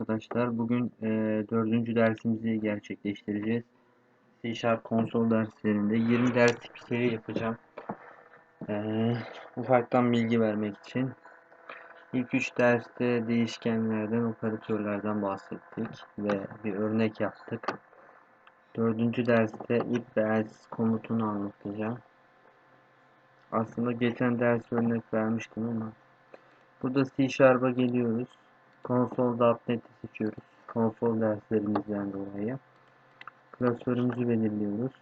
arkadaşlar. Bugün e, dördüncü dersimizi gerçekleştireceğiz. C Sharp konsol derslerinde 20 derslik seri yapacağım. E, ufaktan bilgi vermek için. İlk 3 derste değişkenlerden, operatörlerden bahsettik ve bir örnek yaptık. Dördüncü derste ve else komutunu anlatacağım. Aslında geçen ders örnek vermiştim ama burada C Sharp'a geliyoruz. Console.NET'i seçiyoruz. Konsol derslerimizden dolayı. Klasörümüzü belirliyoruz.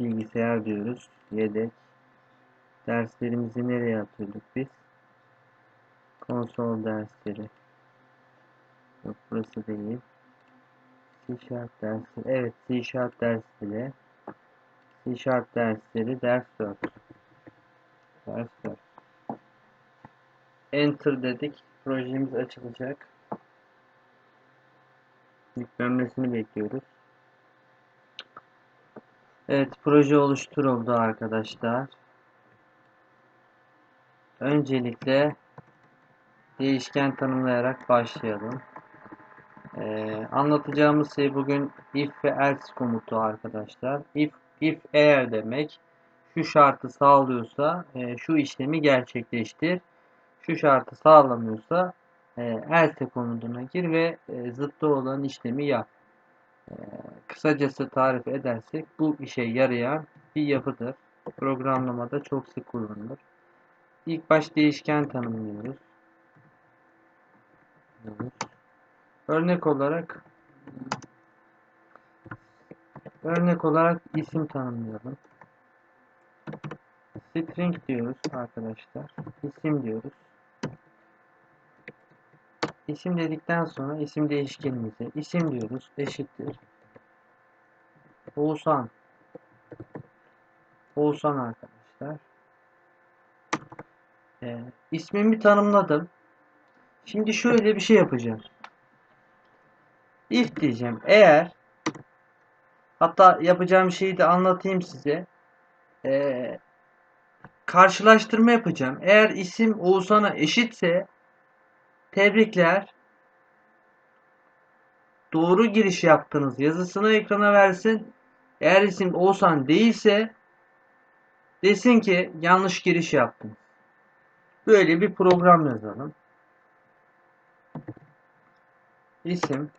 Bilgisayar diyoruz. Yedek. Derslerimizi nereye atıyorduk biz? Konsol dersleri. Yok burası değil. C Sharp dersleri. Evet C Sharp dersleri. C Sharp dersleri ders 4. Ders 4. Enter dedik. Projemiz açılacak. Yüklenmesini bekliyoruz. Evet, proje oluşturuldu arkadaşlar. Öncelikle değişken tanımlayarak başlayalım. Ee, anlatacağımız şey bugün if ve else komutu arkadaşlar. If, if eğer demek şu şartı sağlıyorsa e, şu işlemi gerçekleştir şu şartı sağlamıyorsa e, else komutuna gir ve e, zıttı olan işlemi yap. E, kısacası tarif edersek bu işe yarayan bir yapıdır. Programlamada çok sık kullanılır. İlk baş değişken tanımlıyoruz. Örnek olarak örnek olarak isim tanımlayalım. String diyoruz arkadaşlar. İsim diyoruz. İsim dedikten sonra isim değişkenimize isim diyoruz eşittir. Oğuzhan. Oğuzhan arkadaşlar. Ee, ismimi tanımladım. Şimdi şöyle bir şey yapacağım. If diyeceğim. Eğer hatta yapacağım şeyi de anlatayım size. Ee, karşılaştırma yapacağım. Eğer isim Oğuzhan'a eşitse Tebrikler. Doğru giriş yaptınız. Yazısını ekrana versin. Eğer isim Oğuzhan değilse desin ki yanlış giriş yaptınız. Böyle bir program yazalım. İsim.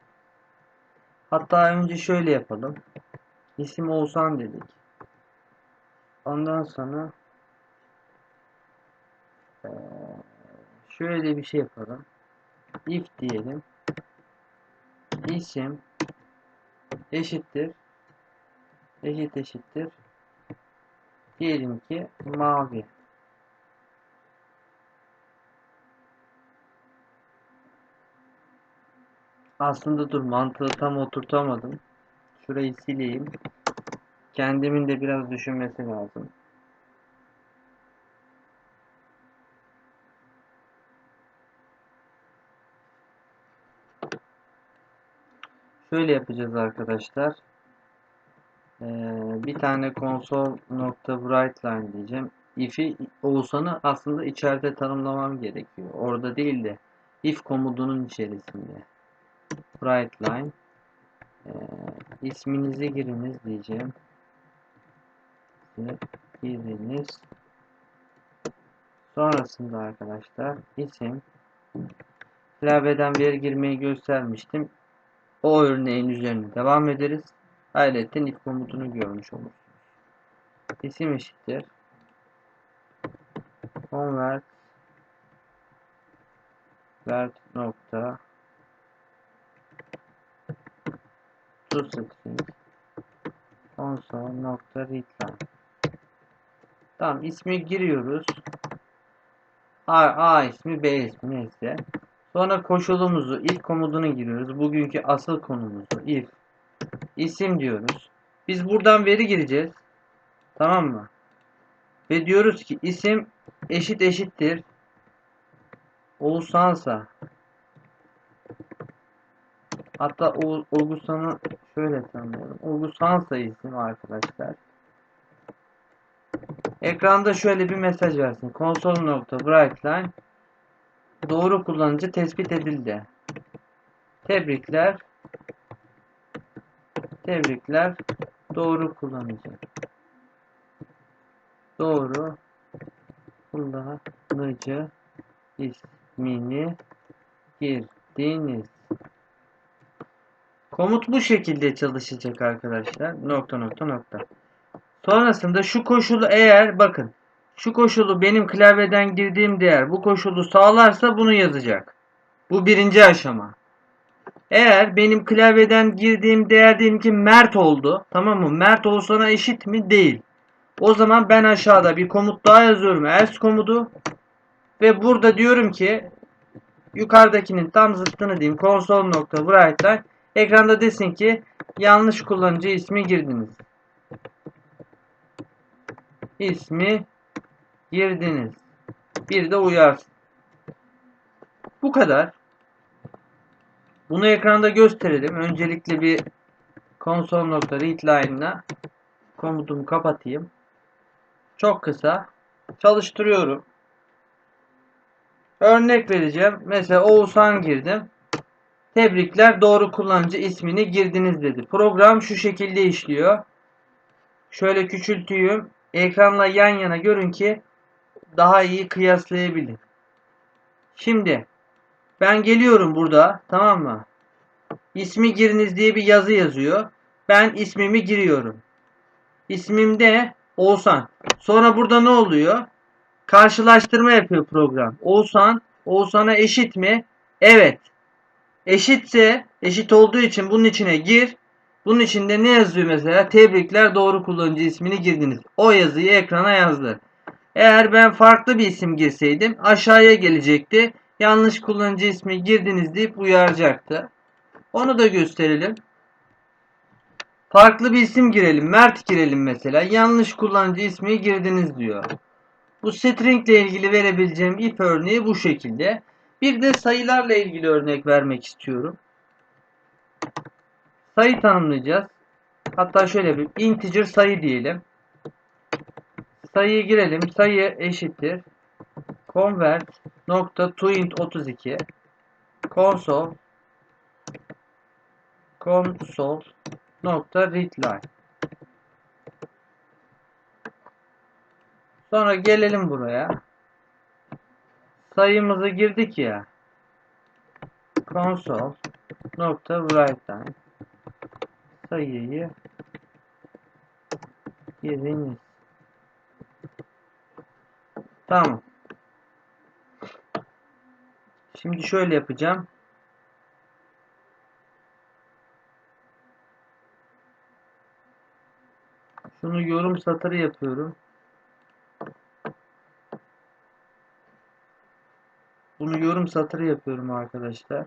Hatta önce şöyle yapalım. İsim Oğuzhan dedik. Ondan sonra şöyle bir şey yapalım if diyelim. isim eşittir. Eşit eşittir. Diyelim ki mavi. Aslında dur mantığı tam oturtamadım. Şurayı sileyim. Kendimin de biraz düşünmesi lazım şöyle yapacağız arkadaşlar. Ee, bir tane console nokta diyeceğim. If'i Oğuzhan'ı aslında içeride tanımlamam gerekiyor. Orada değil de if komudunun içerisinde. Brightline ee, isminizi giriniz diyeceğim. Giriniz. Sonrasında arkadaşlar isim klavyeden bir girmeyi göstermiştim. O örneğin üzerine devam ederiz. Ayrıca if komutunu görmüş olursunuz. İsim eşittir. Convert vert nokta to string console nokta readline Tamam ismi giriyoruz. A, A ismi B ismi neyse. Sonra koşulumuzu if komutunu giriyoruz. Bugünkü asıl konumuzu if isim diyoruz. Biz buradan veri gireceğiz. Tamam mı? Ve diyoruz ki isim eşit eşittir. Oğuzhansa hatta Oğuzhan'ı şöyle tanımlayalım. Oğuzhansa isim arkadaşlar. Ekranda şöyle bir mesaj versin. Console.writeline doğru kullanıcı tespit edildi. Tebrikler. Tebrikler. Doğru kullanıcı. Doğru kullanıcı ismini girdiniz. Komut bu şekilde çalışacak arkadaşlar. Nokta nokta nokta. Sonrasında şu koşulu eğer bakın şu koşulu benim klavyeden girdiğim değer bu koşulu sağlarsa bunu yazacak. Bu birinci aşama. Eğer benim klavyeden girdiğim değer diyelim ki Mert oldu. Tamam mı? Mert olsana eşit mi? Değil. O zaman ben aşağıda bir komut daha yazıyorum. Else komutu. Ve burada diyorum ki yukarıdakinin tam zıttını diyeyim. console.write'den ekranda desin ki yanlış kullanıcı ismi girdiniz. İsmi girdiniz. Bir de uyarsın. Bu kadar. Bunu ekranda gösterelim. Öncelikle bir console.readline'la komutumu kapatayım. Çok kısa. Çalıştırıyorum. Örnek vereceğim. Mesela Oğuzhan girdim. Tebrikler doğru kullanıcı ismini girdiniz dedi. Program şu şekilde işliyor. Şöyle küçültüyüm. Ekranla yan yana görün ki daha iyi kıyaslayabilin. Şimdi ben geliyorum burada tamam mı? İsmi giriniz diye bir yazı yazıyor. Ben ismimi giriyorum. İsmimde Oğuzhan. Sonra burada ne oluyor? Karşılaştırma yapıyor program. Oğuzhan, Oğuzhan'a eşit mi? Evet. Eşitse, eşit olduğu için bunun içine gir. Bunun içinde ne yazıyor mesela? Tebrikler doğru kullanıcı ismini girdiniz. O yazıyı ekrana yazdı. Eğer ben farklı bir isim girseydim aşağıya gelecekti. Yanlış kullanıcı ismi girdiniz deyip uyaracaktı. Onu da gösterelim. Farklı bir isim girelim. Mert girelim mesela. Yanlış kullanıcı ismi girdiniz diyor. Bu string ile ilgili verebileceğim if örneği bu şekilde. Bir de sayılarla ilgili örnek vermek istiyorum. Sayı tanımlayacağız. Hatta şöyle bir integer sayı diyelim. Sayıyı girelim. Sayı eşittir. Convert nokta toInt 32 console console nokta readline Sonra gelelim buraya. Sayımızı girdik ya. Console nokta writeline sayıyı giriniz. Tamam. Şimdi şöyle yapacağım. Şunu yorum satırı yapıyorum. Bunu yorum satırı yapıyorum arkadaşlar.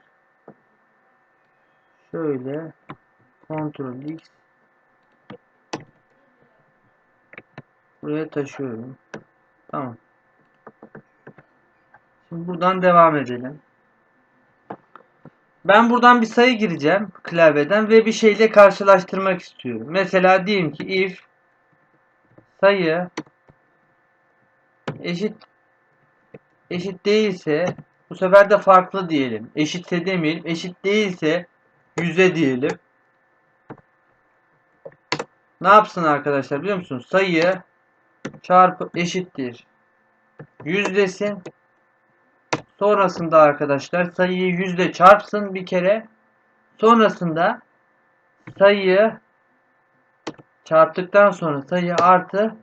Şöyle Ctrl X buraya taşıyorum. Tamam. Şimdi buradan devam edelim. Ben buradan bir sayı gireceğim klavyeden ve bir şeyle karşılaştırmak istiyorum. Mesela diyeyim ki if sayı eşit eşit değilse bu sefer de farklı diyelim. Eşitse demeyelim. Eşit değilse yüze diyelim. Ne yapsın arkadaşlar biliyor musunuz? Sayı çarpı eşittir. Yüz desin. Sonrasında arkadaşlar sayıyı yüzde çarpsın bir kere. Sonrasında sayıyı çarptıktan sonra sayı artı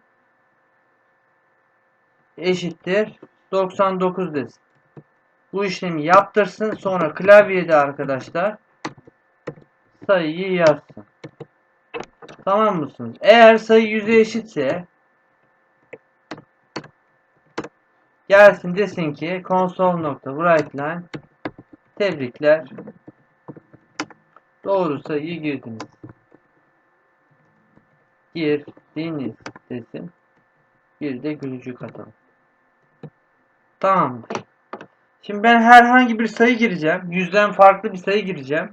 eşittir 99 desin. Bu işlemi yaptırsın. Sonra klavyede arkadaşlar sayıyı yazsın. Tamam mısınız? Eğer sayı yüze eşitse gelsin desin ki console.writeline tebrikler doğru sayıyı girdiniz. Girdiniz desin. Bir de gülücük atalım. Tamamdır. Şimdi ben herhangi bir sayı gireceğim. Yüzden farklı bir sayı gireceğim.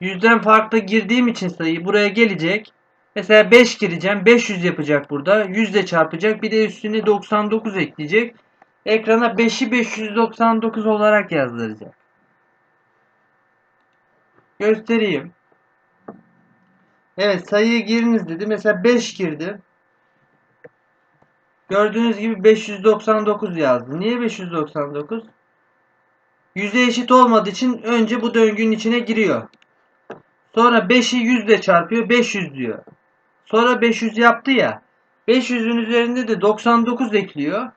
Yüzden farklı girdiğim için sayı buraya gelecek. Mesela 5 gireceğim. 500 yapacak burada. 100 ile çarpacak. Bir de üstüne 99 ekleyecek. Ekrana 5'i 599 olarak yazdıracak. Göstereyim. Evet sayıyı giriniz dedi. Mesela 5 girdi. Gördüğünüz gibi 599 yazdı. Niye 599? Yüze eşit olmadığı için önce bu döngünün içine giriyor. Sonra 5'i 100 ile çarpıyor. 500 diyor. Sonra 500 yaptı ya. 500'ün üzerinde de 99 ekliyor.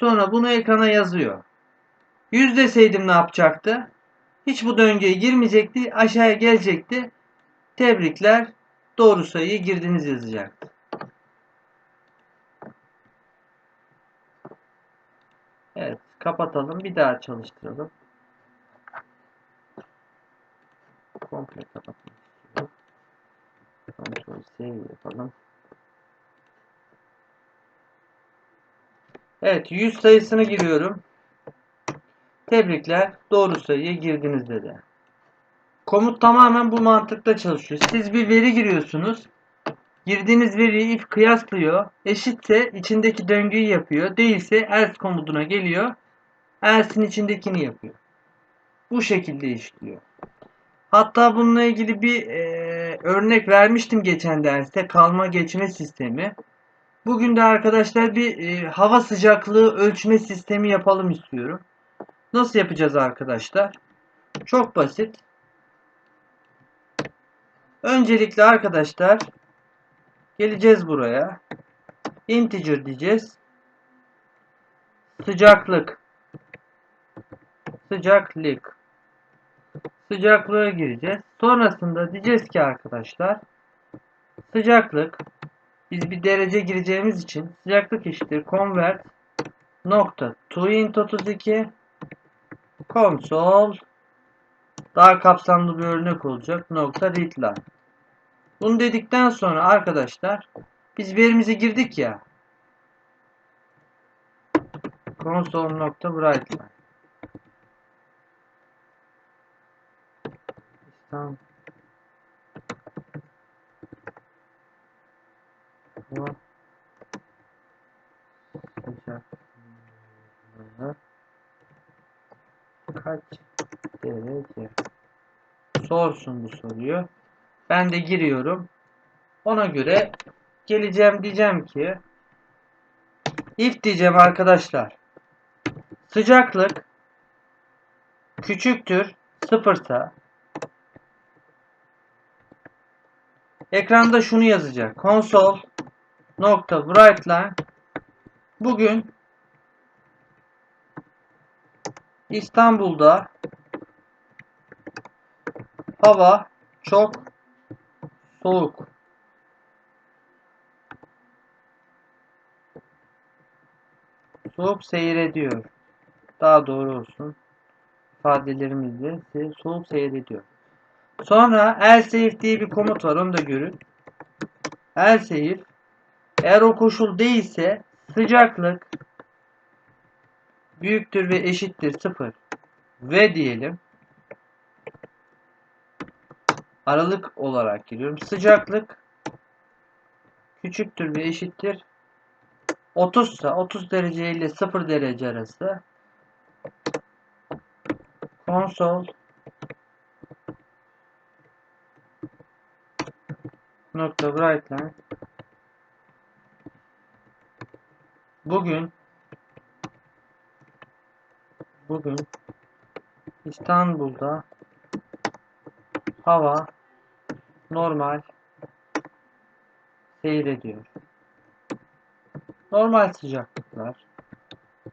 Sonra bunu ekrana yazıyor. 100 deseydim ne yapacaktı? Hiç bu döngüye girmeyecekti. Aşağıya gelecekti. Tebrikler. Doğru sayıyı girdiniz yazacaktı. Evet. Kapatalım. Bir daha çalıştıralım. Komple istiyorum. Ctrl save yapalım. Evet 100 sayısını giriyorum. Tebrikler. Doğru sayıyı girdiniz dedi. Komut tamamen bu mantıkta çalışıyor. Siz bir veri giriyorsunuz. Girdiğiniz veriyi if kıyaslıyor. Eşitse içindeki döngüyü yapıyor. Değilse else komutuna geliyor. Else'in içindekini yapıyor. Bu şekilde işliyor. Hatta bununla ilgili bir e, örnek vermiştim geçen derste. Kalma geçme sistemi. Bugün de arkadaşlar bir e, hava sıcaklığı ölçme sistemi yapalım istiyorum. Nasıl yapacağız arkadaşlar? Çok basit. Öncelikle arkadaşlar geleceğiz buraya. Integer diyeceğiz. Sıcaklık. Sıcaklık. Sıcaklığa gireceğiz. Sonrasında diyeceğiz ki arkadaşlar sıcaklık biz bir derece gireceğimiz için sıcaklık eşittir. Convert nokta. To int 32 console. Daha kapsamlı bir örnek olacak. Nokta readline. Bunu dedikten sonra arkadaşlar biz verimizi girdik ya. Console nokta brightline. Tamam. Sıcaklığı kaç derece? Sorsun bu soruyu. Ben de giriyorum. Ona göre geleceğim diyeceğim ki if diyeceğim arkadaşlar. Sıcaklık küçüktür sıfırsa Ekranda şunu yazacak. Console nokta brightline bugün İstanbul'da hava çok soğuk. Soğuk seyrediyor. Daha doğru olsun. İfadelerimizde soğuk seyrediyor. Sonra else if diye bir komut var. Onu da görün. Else if eğer o koşul değilse sıcaklık büyüktür ve eşittir 0 ve diyelim. Aralık olarak giriyorum. Sıcaklık küçüktür ve eşittir. 30 ise 30 derece ile 0 derece arası konsol nokta brightline bugün bugün İstanbul'da hava normal seyrediyor. Normal sıcaklıklar.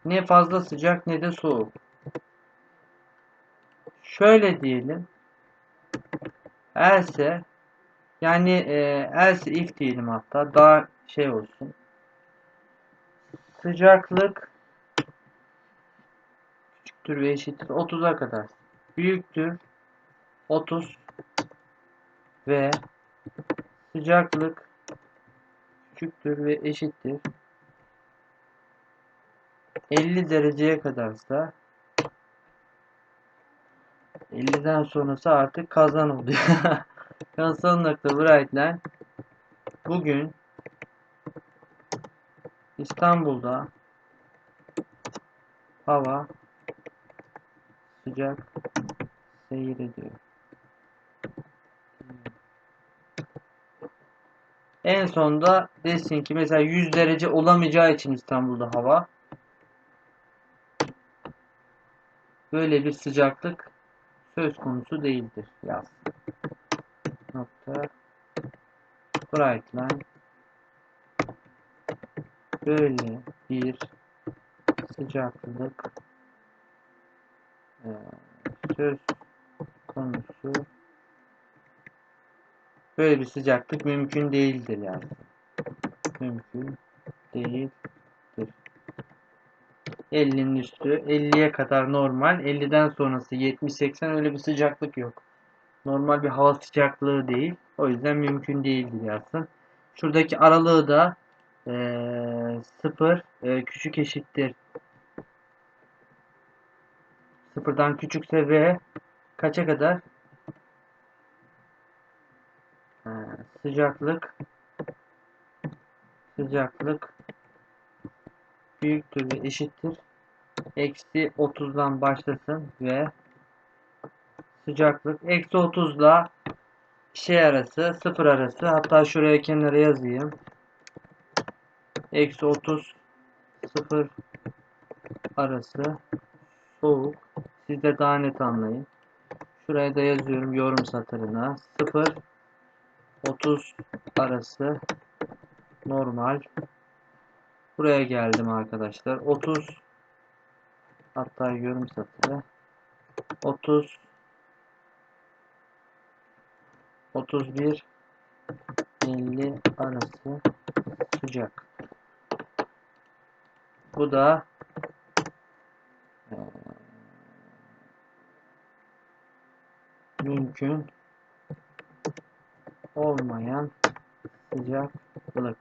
Ne fazla sıcak ne de soğuk. Şöyle diyelim. Else yani e, else if diyelim hatta daha şey olsun. Sıcaklık küçüktür ve eşittir 30'a kadar. Büyüktür 30 ve sıcaklık küçüktür ve eşittir 50 dereceye kadarsa 50'den sonrası artık kazan oluyor. Console nokta brightline bugün İstanbul'da hava sıcak seyrediyor. En sonda desin ki mesela 100 derece olamayacağı için İstanbul'da hava böyle bir sıcaklık söz konusu değildir. Yaz. Nokta. Bright line. Böyle bir sıcaklık e, söz konusu böyle bir sıcaklık mümkün değildir yani. Mümkün değildir. 50'nin üstü 50'ye kadar normal 50'den sonrası 70-80 öyle bir sıcaklık yok. Normal bir hava sıcaklığı değil. O yüzden mümkün değildir yazsın. Şuradaki aralığı da eee 0 eee, küçük eşittir. Sıfırdan küçükse V kaça kadar? Eee, sıcaklık sıcaklık büyüktür ve eşittir. Eksi 30'dan başlasın ve sıcaklık eksi 30 ile şey arası 0 arası hatta şuraya kenara yazayım. Eksi 30 0 arası soğuk. Siz de daha net anlayın. Şuraya da yazıyorum yorum satırına. 0 30 arası normal. Buraya geldim arkadaşlar. 30 hatta yorum satırı 30 31 50 arası sıcak. Bu da eee, mümkün olmayan sıcaklık.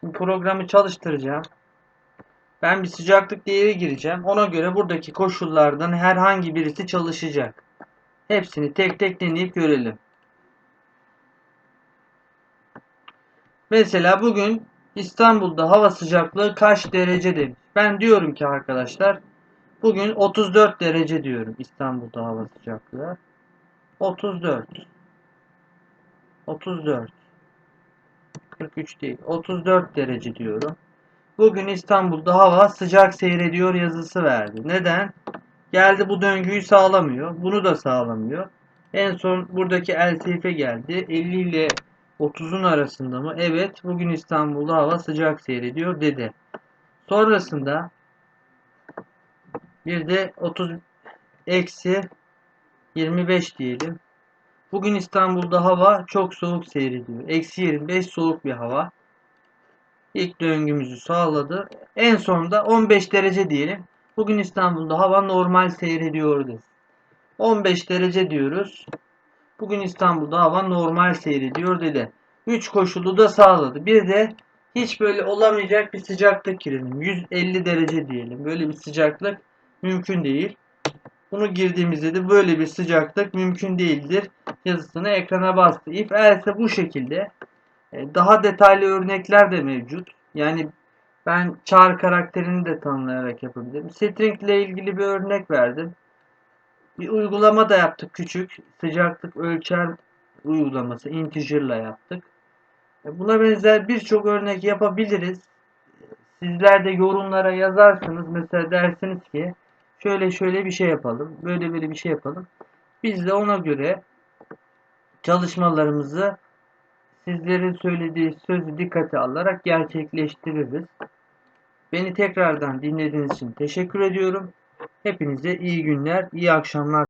Şimdi programı çalıştıracağım. Ben bir sıcaklık değeri gireceğim. Ona göre buradaki koşullardan herhangi birisi çalışacak. Hepsini tek tek deneyip görelim. Mesela bugün İstanbul'da hava sıcaklığı kaç derece demiş. Ben diyorum ki arkadaşlar bugün 34 derece diyorum İstanbul'da hava sıcaklığı. 34 34 43 değil 34 derece diyorum. Bugün İstanbul'da hava sıcak seyrediyor yazısı verdi. Neden? Geldi bu döngüyü sağlamıyor. Bunu da sağlamıyor. En son buradaki LTF'e geldi. 50 ile 30'un arasında mı? Evet. Bugün İstanbul'da hava sıcak seyrediyor dedi. Sonrasında bir de 30 eksi 25 diyelim. Bugün İstanbul'da hava çok soğuk seyrediyor. Eksi 25 soğuk bir hava. İlk döngümüzü sağladı. En sonunda 15 derece diyelim. Bugün İstanbul'da hava normal seyrediyordu. 15 derece diyoruz. Bugün İstanbul'da hava normal seyrediyor dedi. 3 koşulu da sağladı. Bir de hiç böyle olamayacak bir sıcaklık girelim. 150 derece diyelim. Böyle bir sıcaklık mümkün değil. Bunu girdiğimizde de böyle bir sıcaklık mümkün değildir yazısını ekrana bastı. If else bu şekilde e, daha detaylı örnekler de mevcut. Yani ben char karakterini de tanımlayarak yapabilirim. String ile ilgili bir örnek verdim. Bir uygulama da yaptık küçük. Sıcaklık ölçer uygulaması integer ile yaptık. E, Buna benzer birçok örnek yapabiliriz. Sizler de yorumlara yazarsınız. Mesela dersiniz ki şöyle şöyle bir şey yapalım. Böyle böyle bir şey yapalım. Biz de ona göre çalışmalarımızı sizlerin söylediği sözü dikkate alarak gerçekleştiririz. Beni tekrardan dinlediğiniz için teşekkür ediyorum. Hepinize iyi günler, iyi akşamlar.